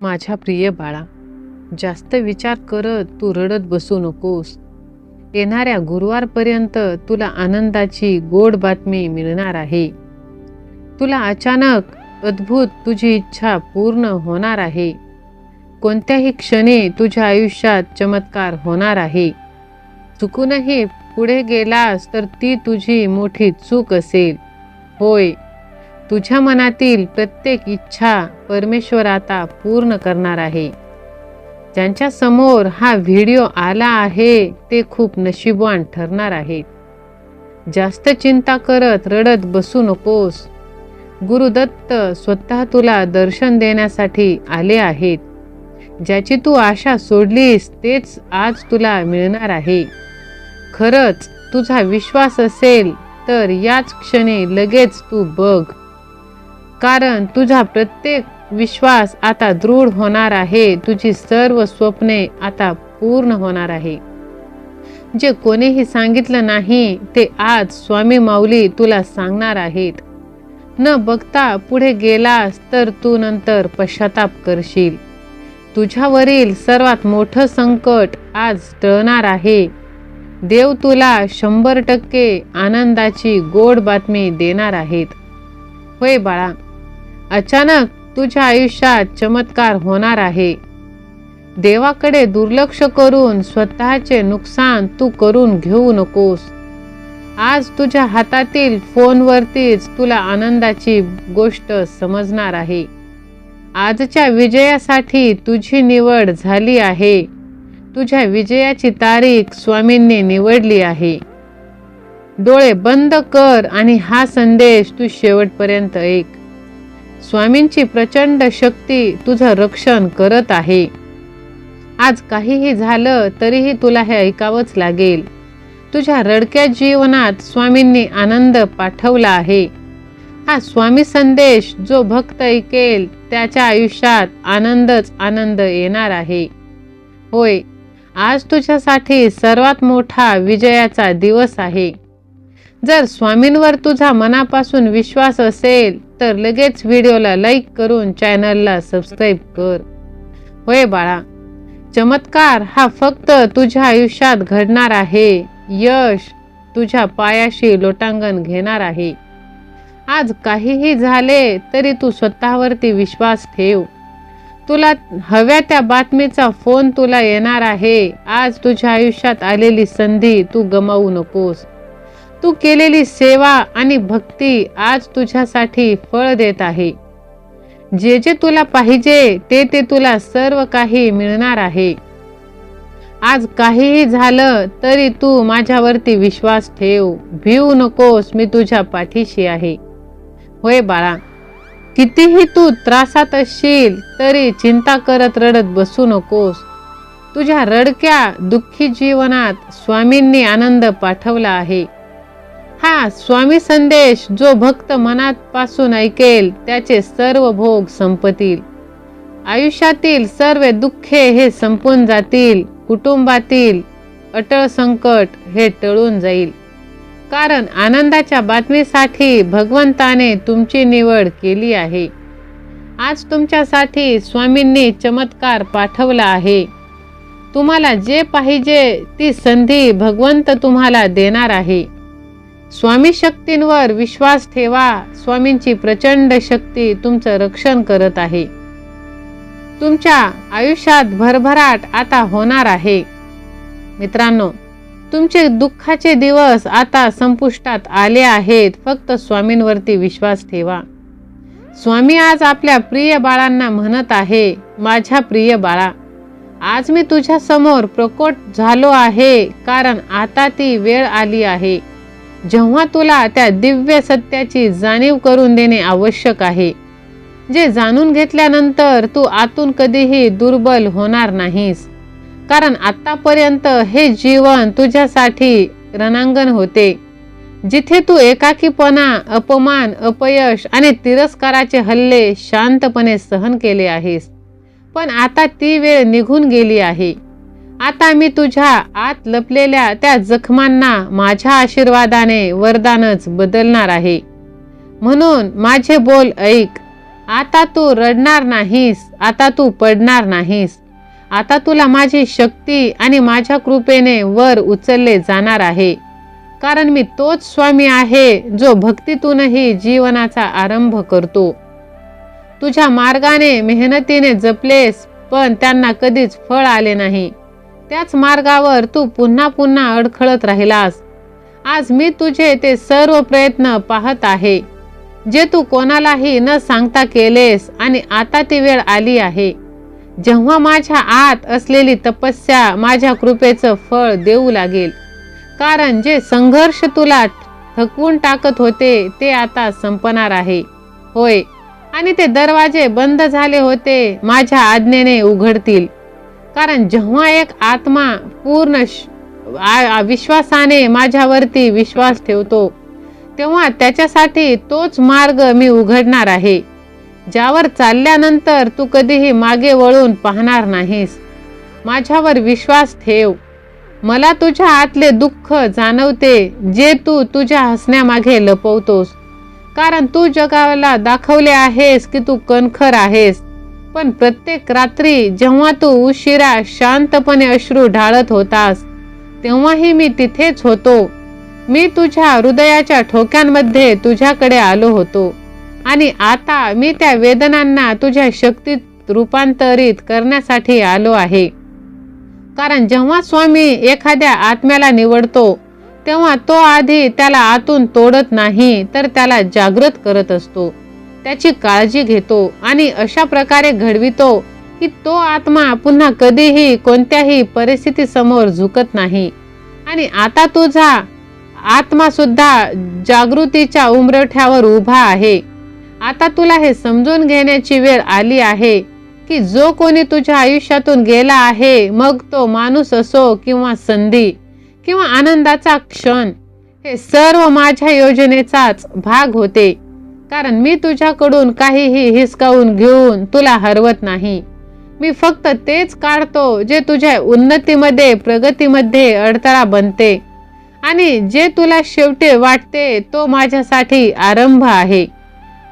माझ्या प्रिय बाळा जास्त विचार करत तू रडत बसू नकोस. येणाऱ्या गुरुवारपर्यंत तुला आनंदाची गोड बातमी मिळणार आहे. तुला अचानक अद्भुत तुझी इच्छा पूर्ण होणार आहे. कोणत्याही क्षणी तुझ्या आयुष्यात चमत्कार होणार आहे. चुकूनही पुढे गेलास तर ती तुझी मोठी चूक असेल. होय तुझ्या मनातील प्रत्येक इच्छा परमेश्वर आता पूर्ण करणार आहे. ज्यांच्या समोर हा व्हिडिओ आला आहे ते खूप नशीबवान ठरणार आहेत. जास्त चिंता करत रडत बसू नकोस. गुरुदत्त स्वतः तुला दर्शन देण्यासाठी आले आहेत. ज्याची तू आशा सोडलीस तेच आज तुला मिळणार आहे. खरंच तुझा विश्वास असेल तर याच क्षणी लगेच तू बघ. कारण तुझा प्रत्येक विश्वास आता दृढ होणार आहे. तुझी सर्व स्वप्ने आता पूर्ण होणार आहे. जे कोणीही सांगितलं नाही ते आज स्वामी माऊली तुला सांगणार आहेत. न बघता पुढे गेलास तर तू नंतर पश्चाताप करशील. तुझ्यावरील सर्वात मोठं संकट आज टळणार आहे. देव तुला शंभर टक्के आनंदाची गोड बातमी देणार आहेत. होय बाळा अचानक तुझ्या आयुष्यात चमत्कार होणार आहे. देवाकडे दुर्लक्ष करून स्वतःचे नुकसान तू करून घेऊ नकोस. आज तुझ्या हातातील फोनवरतीच तुला आनंदाची गोष्ट समजणार आहे. आजच्या विजयासाठी तुझी निवड झाली आहे. तुझ्या विजयाची तारीख स्वामींनी निवडली आहे. डोळे बंद कर आणि हा संदेश तू शेवटपर्यंत ऐक. स्वामींची प्रचंड शक्ती तुझं रक्षण करत आहे. आज काहीही झालं तरीही तुला हे ऐकावंच लागेल. तुझ्या रडक्या जीवनात स्वामींनी आनंद पाठवला आहे. हा स्वामी संदेश जो भक्त ऐकेल त्याच्या आयुष्यात आनंदच आनंद येणार आहे. होय आज तुझ्यासाठी सर्वात मोठा विजयाचा दिवस आहे. जर स्वामींवर तुझा मनापासून विश्वास असेल तर लगेच व्हिडिओला लाईक करून चॅनलला सबस्क्राईब कर. होय बाळा चमत्कार हा फक्त तुझ्या आयुष्यात घडणार आहे. यश तुझ्या पायाशी लोटांगण घेणार आहे. आज काहीही झाले तरी तू स्वतःवरती विश्वास ठेव. तुला हव्या त्या बातमीचा फोन तुला येणार आहे. आज तुझ्या आयुष्यात आलेली संधी तू गमावू नकोस. तू केलेली सेवा आणि भक्ती आज तुझ्यासाठी फळ देत आहे. जे जे तुला पाहिजे ते ते तुला सर्व काही मिळणार आहे. आज काहीही झालं तरी तू माझ्यावरती विश्वास ठेव. भिवू नकोस मी तुझ्या पाठीशी आहे. होय बाळा कितीही तू त्रासात असशील तरी चिंता करत रडत बसू नकोस. तुझ्या रडक्या दुःखी जीवनात स्वामींनी आनंद पाठवला आहे. हा स्वामी संदेश जो भक्त मनात पासून ऐकेल त्याचे सर्व भोग संपतील. आयुष्यातील सर्व दुःखे हे संपून जातील कुटुंबातील अटळ संकट हे टळून जाईल. कारण आनंदाच्या बातमीसाठी भगवंताने तुमची निवड केली आहे. आज तुमच्यासाठी स्वामींनी चमत्कार पाठवला आहे. तुम्हाला जे पाहिजे ती संधी भगवंत तुम्हाला देणार आहे. स्वामी शक्तींवर विश्वास ठेवा. स्वामींची प्रचंड शक्ती तुमचं रक्षण करत आहे. तुमच्या आयुष्यात भरभराट आता होणार आहे. मित्रांनो तुमचे दुःखाचे दिवस आता संपुष्टात आले आहेत. फक्त स्वामींवरती विश्वास ठेवा. स्वामी आज आपल्या प्रिय बाळांना म्हणत आहे माझ्या प्रिय बाळा आज मी तुझ्या समोर प्रकोट झालो आहे कारण आता ती वेळ आली आहे. जेव्हा तुला त्या दिव्य सत्याची जाणीव करून देणे आवश्यक आहे जे जाणून घेतल्यानंतर तू आतून कधीही दुर्बल होणार नाहीस. कारण आतापर्यंत हे जीवन तुझ्यासाठी रणांगण होते. जिथे तू एकाकीपणा अपमान अपयश आणि तिरस्काराचे हल्ले शांतपणे सहन केले आहेस. पण आता ती वेळ निघून गेली आहे. आता मी तुझ्या आत लपलेल्या त्या जखमांना माझ्या आशीर्वादाने वरदानच बदलणार आहे. म्हणून माझे बोल ऐक. आता तू रडणार नाहीस आता तू पडणार नाहीस. आता तुला माझी शक्ती आणि माझ्या कृपेने वर उचलले जाणार आहे. कारण मी तोच स्वामी आहे जो भक्तीतूनही जीवनाचा आरंभ करतो. तुझ्या मार्गाने मेहनतीने जपलेस पण त्यांना कधीच फळ आले नाही. त्याच मार्गावर तू पुन्हा पुन्हा अडखळत राहिलास. आज मी तुझे ते सर्व प्रयत्न पाहत आहे जे तू कोणालाही न सांगता केलेस आणि आता ती वेळ आली आहे. जेव्हा माझ्या आत असलेली तपस्या माझ्या कृपेचं फळ देऊ लागेल कारण जे संघर्ष तुला थकवून टाकत होते ते आता संपणार आहे. होय आणि ते दरवाजे बंद झाले होते माझ्या आज्ञेने उघडतील. कारण जेव्हा एक आत्मा पूर्ण विश्वासाने माझ्यावरती विश्वास ठेवतो तेव्हा त्याच्यासाठी तोच मार्ग मी उघडणार आहे. ज्यावर चालल्यानंतर तू कधीही मागे वळून पाहणार नाहीस. माझ्यावर विश्वास ठेव. मला तुझ्या आतले दुःख जाणवते जे तू तुझ्या हसण्यामागे लपवतोस. कारण तू जगाला दाखवले आहेस की तू कणखर आहेस. पण प्रत्येक रात्री जेव्हा तू उशिरा शांतपणे अश्रू ढाळत होतास तेव्हाही मी तिथेच होतो. मी तुझ्या हृदयाच्या ठोक्यांमध्ये तुझ्याकडे आलो होतो आणि आता मी त्या वेदनांना तुझ्या शक्तीत रूपांतरित करण्यासाठी आलो आहे. कारण जेव्हा स्वामी एखाद्या आत्म्याला निवडतो तेव्हा तो आधी त्याला आतून तोडत नाही तर त्याला जागृत करत असतो. त्याची काळजी घेतो आणि अशा प्रकारे घडवितो की तो आत्मा पुन्हा कधीही कोणत्याही परिस्थितीसमोर झुकत नाही. आणि आता तुझा आत्मा सुद्धा जागृतीच्या उमरठ्यावर उभा आहे. आता तुला हे समजून घेण्याची वेळ आली आहे की जो कोणी तुझ्या आयुष्यातून गेला आहे मग तो माणूस असो किंवा संधी किंवा आनंदाचा क्षण हे सर्व माझ्या योजनेचाच भाग होते. कारण मी तुझ्याकडून काहीही हिसकावून घेऊन तुला हरवत नाही. मी फक्त तेच काढतो जे तुझ्या उन्नतीमध्ये प्रगतीमध्ये अडथळा बनते. आणि जे तुला शेवटी वाटते तो माझ्यासाठी आरंभ आहे.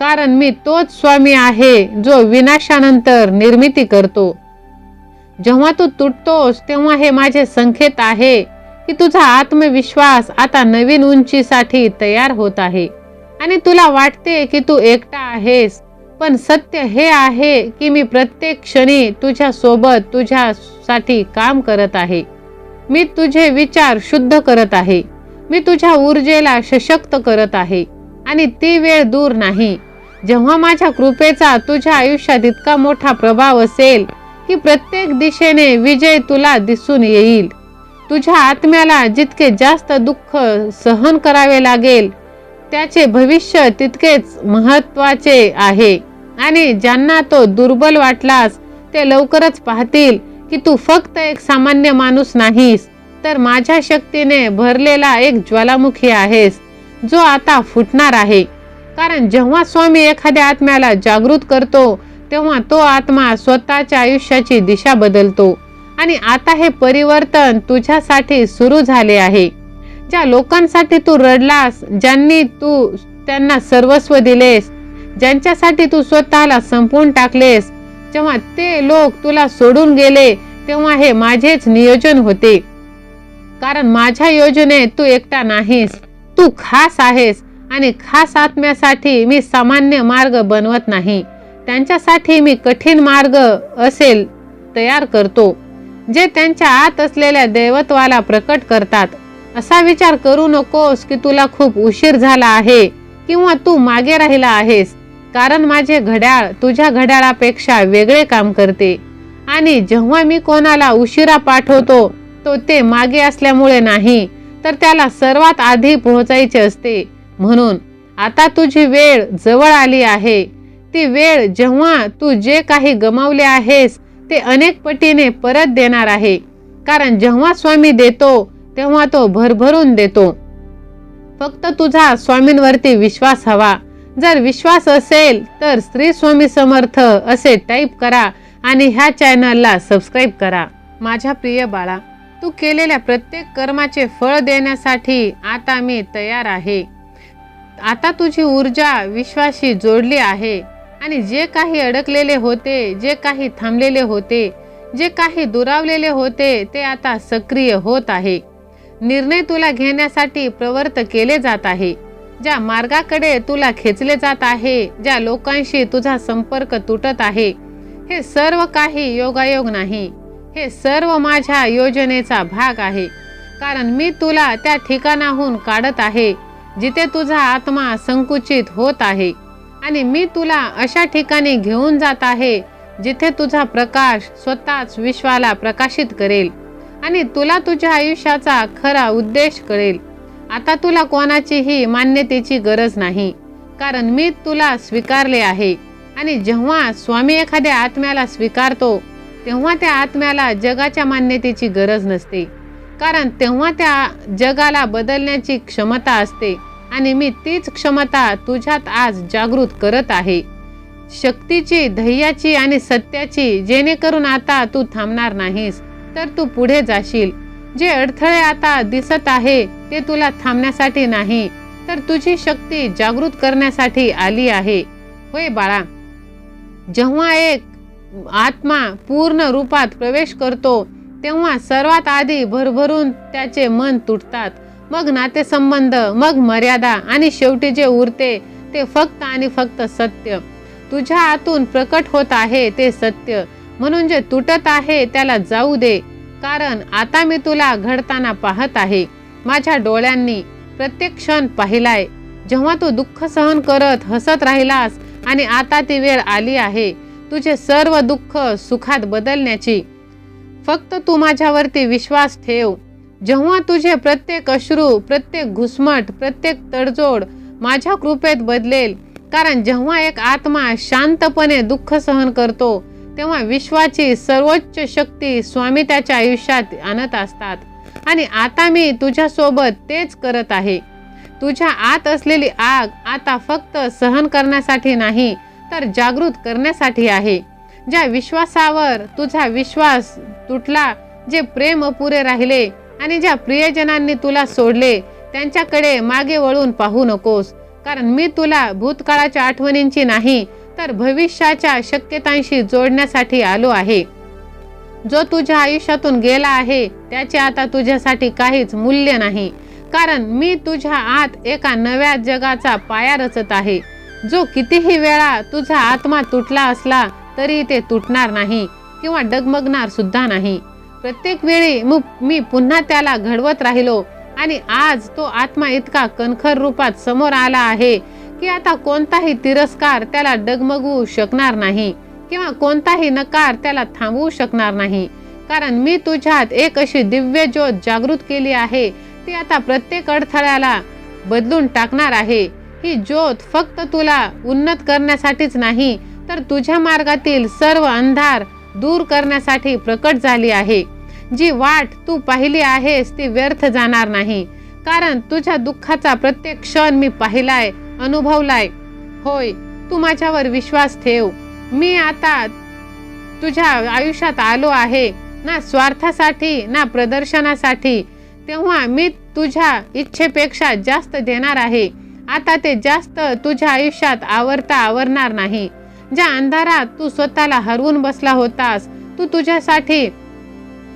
कारण मी तोच स्वामी आहे जो विनाशानंतर निर्मिती करतो. जेव्हा तू तुटतोस तेव्हा हे माझे संकेत आहे की तुझा आत्मविश्वास आता नवीन उंचीसाठी तयार होत आहे. आणि तुला वाटते की तू एकटा आहेस पण सत्य हे आहे की मी प्रत्येक क्षणी तुझ्या सोबत तुझ्यासाठी काम करत आहे. मी तुझे विचार शुद्ध करत आहे. मी तुझ्या ऊर्जेला सशक्त करत आहे. आणि ती वेळ दूर नाही. जेव्हा माझ्या कृपेचा तुझ्या आयुष्यात इतका मोठा प्रभाव असेल की प्रत्येक दिशेने विजय तुला दिसून येईल. तुझ्या आत्म्याला जितके जास्त दुःख सहन करावे लागेल त्याचे भविष्य तितकेच महत्त्वाचे आहे. आणि ज्यांना तो दुर्बल वाटलास ते लवकरच पाहतील की तू फक्त एक सामान्य माणूस नाहीस तर माझ्या शक्तीने भरलेला एक ज्वालामुखी आहेस जो आता फुटणार आहे. कारण जेव्हा स्वामी एखाद्या आत्म्याला जागृत करतो तेव्हा तो आत्मा स्वतःच्या आयुष्याची दिशा बदलतो. आणि आता हे परिवर्तन तुझ्यासाठी सुरू झाले आहे. ज्या लोकांसाठी तू रडलास ज्यांनी तू त्यांना सर्वस्व दिलेस ज्यांच्यासाठी तू स्वतःला संपवून टाकलेस जेव्हा ते लोक तुला सोडून गेले तेव्हा हे माझेच नियोजन होते. कारण माझ्या योजनेत तू एकटा नाहीस तू खास आहेस आणि खास आत्म्यासाठी मी सामान्य मार्ग बनवत नाही. त्यांच्यासाठी मी कठीण मार्ग असेल तयार करतो जे त्यांच्या आत असलेल्या दैवत्वाला प्रकट करतात. असा विचार करू नकोस की तुला खूप उशीर झाला आहे किंवा तू मागे राहिला आहेस कारण माझे घड्याळ तुझ्या घड्याळापेक्षा वेगळे काम करते. आणि जेव्हा मी कोणाला उशिरा पाठवतो तो ते मागे असल्यामुळे नाही तर त्याला सर्वात आधी पोहोचायचे असते. म्हणून आता तुझी वेळ जवळ आली आहे. ती वेळ जेव्हा तू जे काही गमावले आहेस ते अनेक पटीने परत देणार आहे. कारण जेव्हा स्वामी देतो तेव्हा तो भरभरून देतो. फक्त तुझा स्वामींवरती विश्वास हवा. जर विश्वास असेल तर श्री स्वामी समर्थ असे टाईप करा आणि ह्या चॅनलला सबस्क्राईब करा. माझ्या प्रिय बाळा तू केलेल्या प्रत्येक कर्माचे फळ देण्यासाठी आता मी तयार आहे. आता तुझी ऊर्जा विश्वाशी जोडली आहे आणि जे काही अडकलेले होते जे काही थांबलेले होते जे काही दुरावलेले होते ते आता सक्रिय होत आहे. निर्णय तुला घेण्यासाठी प्रवर्त केले जात आहे. ज्या मार्गाकडे तुला खेचले जात आहे ज्या लोकांशी तुझा संपर्क तुटत आहे हे सर्व काही योगायोग नाही. हे सर्व माझ्या योजनेचा भाग आहे. कारण मी तुला त्या ठिकाणाहून काढत आहे जिथे तुझा आत्मा संकुचित होत आहे. आणि मी तुला अशा ठिकाणी घेऊन जात आहे जिथे तुझा प्रकाश स्वतःच विश्वाला प्रकाशित करेल. आणि तुला तुझ्या आयुष्याचा खरा उद्देश कळेल. आता तुला कोणाचीही मान्यतेची गरज नाही. कारण मी तुला स्वीकारले आहे. आणि जेव्हा स्वामी एखाद्या आत्म्याला स्वीकारतो तेव्हा त्या आत्म्याला जगाच्या मान्यतेची गरज नसते. कारण तेव्हा त्या जगाला बदलण्याची क्षमता असते. आणि मी तीच क्षमता तुझ्यात आज जागृत करत आहे. शक्तीची धैर्याची आणि सत्याची जेणेकरून आता तू थांबणार नाहीस. तर तू पुढे जाशील. जे अडथळे आता दिसत आहे ते तुला थांबण्यासाठी नाही. तर तुझी शक्ती जागृत करण्यासाठी आली आहे. होय बाळा. जेव्हा एक आत्मा पूर्ण रूपात प्रवेश करतो तेव्हा सर्वात आधी भरभरून त्याचे मन तुटतात. मग नातेसंबंध मग मर्यादा आणि शेवटी जे उरते ते फक्त आणि फक्त सत्य. तुझ्या आतून प्रकट होत आहे ते सत्य. म्हणून जे तुटत आहे त्याला जाऊ दे. कारण आता मी तुला घडताना पाहत आहे. माझ्या डोळ्यांनी प्रत्येक क्षण पाहिलाय. जेव्हा तू दुःख सहन करत हसत राहिलास आणि आता ती वेळ आली आहे तुझे सर्व दुःख सुखात बदलण्याची. फक्त तू माझ्यावरती विश्वास ठेव. जेव्हा तुझे प्रत्येक अश्रू प्रत्येक घुसमट प्रत्येक तडजोड माझ्या कृपेत बदलेल कारण जेव्हा एक आत्मा शांतपणे दुःख सहन करतो तेव्हा विश्वाची सर्वोच्च शक्ती स्वामी त्याच्या आयुष्यात आणत असतात. आणि आता मी तुझ्यासोबत तेच करत आहे. तुझ्या आत असलेली आग आता फक्त सहन करण्यासाठी नाही तर जागृत करण्यासाठी आहे. ज्या विश्वासावर तुझा विश्वास तुटला जे प्रेम अपुरे राहिले आणि ज्या प्रियजनांनी तुला सोडले त्यांच्याकडे मागे वळून पाहू नकोस. कारण मी तुला भूतकाळाच्या आठवणींची नाही तर भविष्याच्या शक्यतांशी जोडण्यासाठी आलो आहे. जो तुझ्या आयुष्यातून गेला आहे त्याचे आता तुझ्यासाठी काहीच मूल्य नाही. कारण मी तुझ्या आत एका नव्या जगाचा पाया रचत आहे. जो कितीही वेळा तुझा आत्मा तुटला असला तरी ते तुटणार नाही किंवा डगमगणार सुद्धा नाही. प्रत्येक वेळी मी पुन्हा त्याला घडवत राहिलो आणि आज तो आत्मा इतका कणखर रूपात समोर आला आहे की आता कोणताही तिरस्कार त्याला डगमगवू शकणार नाही किंवा कोणताही नकार त्याला थांबवू शकणार नाही. कारण मी तुझ्यात एक अशी दिव्य ज्योत जागृत केली आहे ती आता प्रत्येक अडथळ्याला बदलून टाकणार आहे. ही ज्योत फक्त तुला उन्नत करण्यासाठीच नाही तर तुझ्या मार्गातील सर्व अंधार दूर करण्यासाठी प्रकट झाली आहे. जी वाट तू पाहिली आहेस ती व्यर्थ जाणार नाही. कारण तुझ्या दुःखाचा प्रत्येक क्षण मी पाहिलाय अनुभवलाय होय तू माझ्यावर विश्वास ठेव. मी आता तुझ्या आयुष्यात आलो आहे ना स्वार्थासाठी ना प्रदर्शनासाठी. तेव्हा मी तुझ्या इच्छेपेक्षा जास्त देणार आहे. आता ते जास्त तुझ्या आयुष्यात आवरता आवरणार नाही. ज्या अंधारात तू स्वतःला हरवून बसला होतास तू तुझ्यासाठी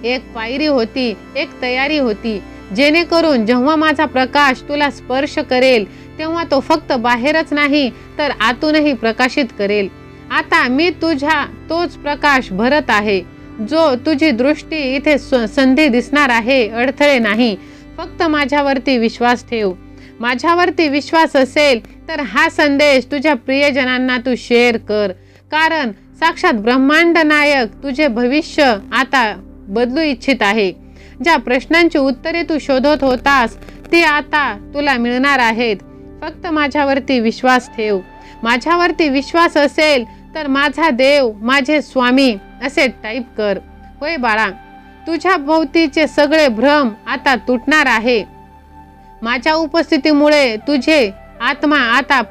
एक पायरी होती एक तयारी होती. जेणेकरून जेव्हा माझा प्रकाश तुला स्पर्श करेल तेव्हा तो फक्त बाहेरच नाही तर आतूनही प्रकाशित करेल. आता मी तुझ्या तोच प्रकाश भरत आहे जो तुझी दृष्टी इथे संधी दिसणार आहे अडथळे नाही. फक्त माझ्यावरती विश्वास ठेव. माझ्यावरती विश्वास असेल तर हा संदेश तुझ्या प्रियजनांना तू शेअर कर. कारण साक्षात ब्रह्मांड नायक तुझे भविष्य आता बदलू इच्छित आहे. ज्या प्रश्नांची उत्तरे तू शोधत होतास ती आता तुला मिळणार आहेत. फक्त माझ्यावरती विश्वास ठेव. माझ्यावरती विश्वास असेल तर माझा देव माझे स्वामी असे टाईप कर. होय बाळा तुझ्या भोवतीचे सगळे भ्रम आता तुटणार आहे. माझ्या उपस्थितीमुळे तुझे आत्मा आता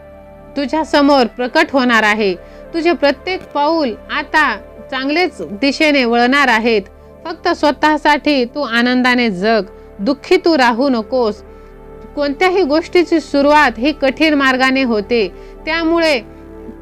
तुझ्या समोर प्रकट होणार आहे. तुझे प्रत्येक पाऊल आता चांगलेच दिशेने वळणार आहेत. फक्त स्वतःसाठी तू आनंदाने जग दुःखी तू राहू नकोस. कोणत्याही गोष्टीची सुरुवात ही कठीण मार्गाने होते. त्यामुळे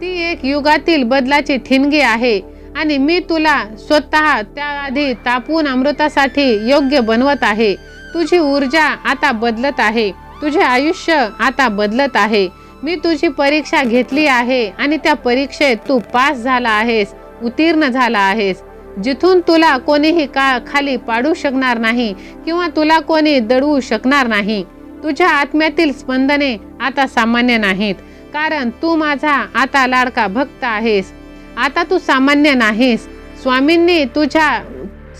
ती एक युगातील बदलाची ठिणगी आहे. आणि मी तुला स्वतः त्याआधी तापून अमृतासाठी योग्य बनवत आहे. तुझी ऊर्जा आता बदलत आहे. तुझे आयुष्य आता बदलत आहे. मी तुझी परीक्षा घेतली आहे आणि त्या परीक्षेत तू पास झाला आहेस उत्तीर्ण झाला आहेस. जिथून तुला कोणीही का खाली पाडू शकणार नाही किंवा तुला कोणी दडवू शकणार नाही. तुझ्या आत्म्यातील स्पंदने आता सामान्य नाहीत. कारण तू माझा आता लाडका भक्त आहेस. आता तू सामान्य नाहीस. स्वामींनी तुझ्या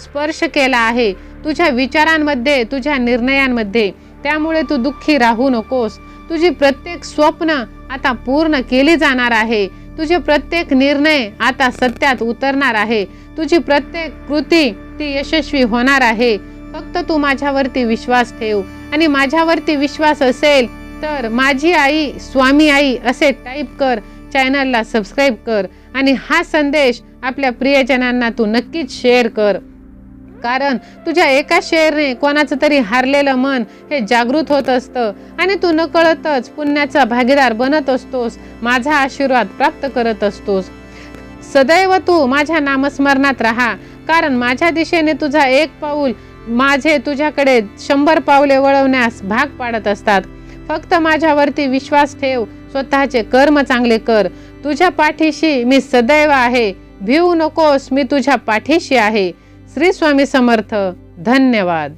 स्पर्श केला आहे. तुझ्या विचारांमध्ये तुझ्या निर्णयांमध्ये. त्यामुळे तू दुःखी राहू नकोस. तुझी प्रत्येक स्वप्न आता पूर्ण केली जाणार आहे. तुझे प्रत्येक निर्णय आता सत्यात उतरणार आहे. तुझी प्रत्येक कृती ती यशस्वी होणार आहे. फक्त तू माझ्यावरती विश्वास ठेव. आणि माझ्यावरती विश्वास असेल तर माझी आई स्वामी आई असे टाईप कर चॅनलला सबस्क्राईब कर. आणि हा संदेश आपल्या प्रियजनांना तू नक्कीच शेअर कर. कारण तुझ्या एका शेअरने कोणाचं तरी हारलेलं मन हे जागृत होत असतं. आणि तू नकळतच पुण्याचा भागीदार बनत असतोस माझा आशीर्वाद प्राप्त करत असतोस. सदैव तू माझ्या नामस्मरणात राहा. कारण माझ्या दिशेने तुझा एक पाऊल माझे तुझ्याकडे शंभर पावले वळवण्यास भाग पाडत असतात. फक्त माझ्यावरती विश्वास ठेव स्वतःचे कर्म चांगले कर. तुझ्या पाठीशी मी सदैव आहे. भिवू नकोस मी तुझ्या पाठीशी आहे. श्री स्वामी समर्थ. धन्यवाद.